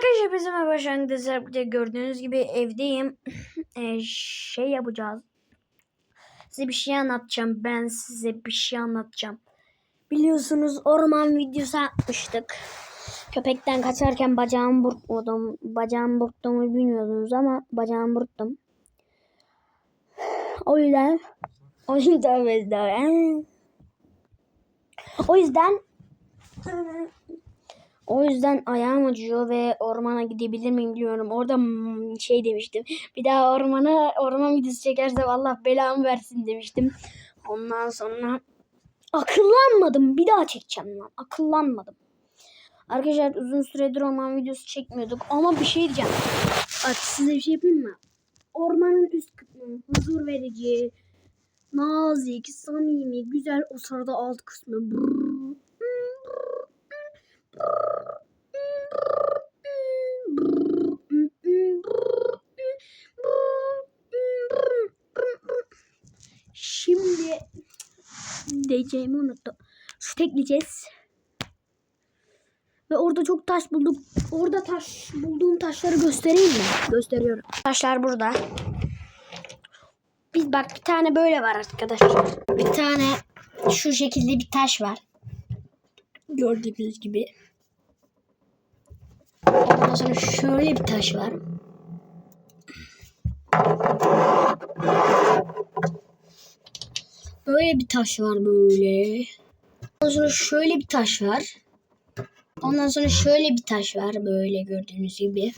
Arkadaşlar bizim başlangıçta gördüğünüz gibi evdeyim. Ee, şey yapacağız. Size bir şey anlatacağım. Ben size bir şey anlatacağım. Biliyorsunuz orman videosu atmıştık. Köpekten kaçarken bacağımı burkmadım. Bacağımı burktuğumu bilmiyordunuz ama bacağımı burktum. O yüzden o yüzden o yüzden o yüzden ayağım acıyor ve ormana gidebilir miyim bilmiyorum. Orada şey demiştim. Bir daha ormana orman videosu çekersem Allah belamı versin demiştim. Ondan sonra akıllanmadım. Bir daha çekeceğim lan. Akıllanmadım. Arkadaşlar uzun süredir orman videosu çekmiyorduk ama bir şey diyeceğim. Bak size bir şey yapayım mı? Ormanın üst kısmı huzur verici, nazik, samimi, güzel o sırada alt kısmı. Brrr. Şimdi diyeceğimi unuttum. Su tekleyeceğiz. Ve orada çok taş bulduk. Orada taş bulduğum taşları göstereyim mi? Gösteriyorum. Taşlar burada. Bir bak bir tane böyle var arkadaşlar. Bir tane şu şekilde bir taş var. Gördüğünüz gibi. Ondan sonra şöyle bir taş var. Böyle bir taş var böyle. Ondan sonra şöyle bir taş var. Ondan sonra şöyle bir taş var böyle gördüğünüz gibi.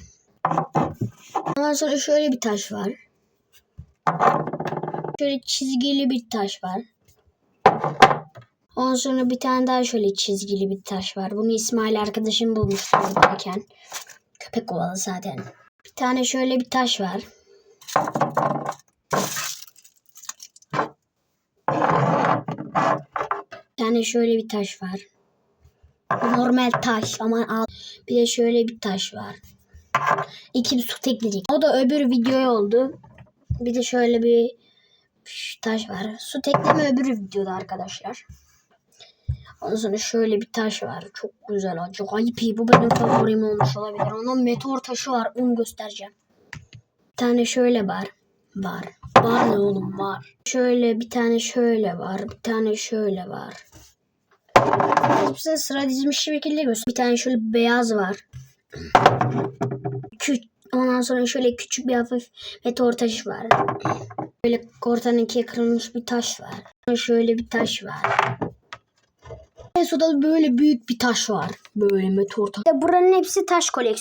Ondan sonra şöyle bir taş var. Şöyle çizgili bir taş var. Ondan sonra bir tane daha şöyle çizgili bir taş var. Bunu İsmail arkadaşım bulmuştu oradayken. Köpek kovalı zaten. Bir tane şöyle bir taş var. Tane şöyle bir taş var. Normal taş ama al. Bir de şöyle bir taş var. İki su tekleyecek. O da öbür videoya oldu. Bir de şöyle bir taş var. Su tekleme öbür videoda arkadaşlar. Ondan sonra şöyle bir taş var. Çok güzel. Acayip iyi. Bu benim favorim olmuş olabilir. Onun meteor taşı var. Onu göstereceğim. Bir tane şöyle var. Var. Var ne oğlum var. Şöyle bir tane şöyle var. Bir tane şöyle var. Hepsini sıra dizilmiş şekilde göster. Bir tane şöyle beyaz var. Kü Ondan sonra şöyle küçük bir hafif meteor taşı var. Böyle ortadan ikiye kırılmış bir taş var. Şöyle bir taş var. En sonunda böyle büyük bir taş var. Böyle meteor taşı. Buranın hepsi taş koleksiyonu.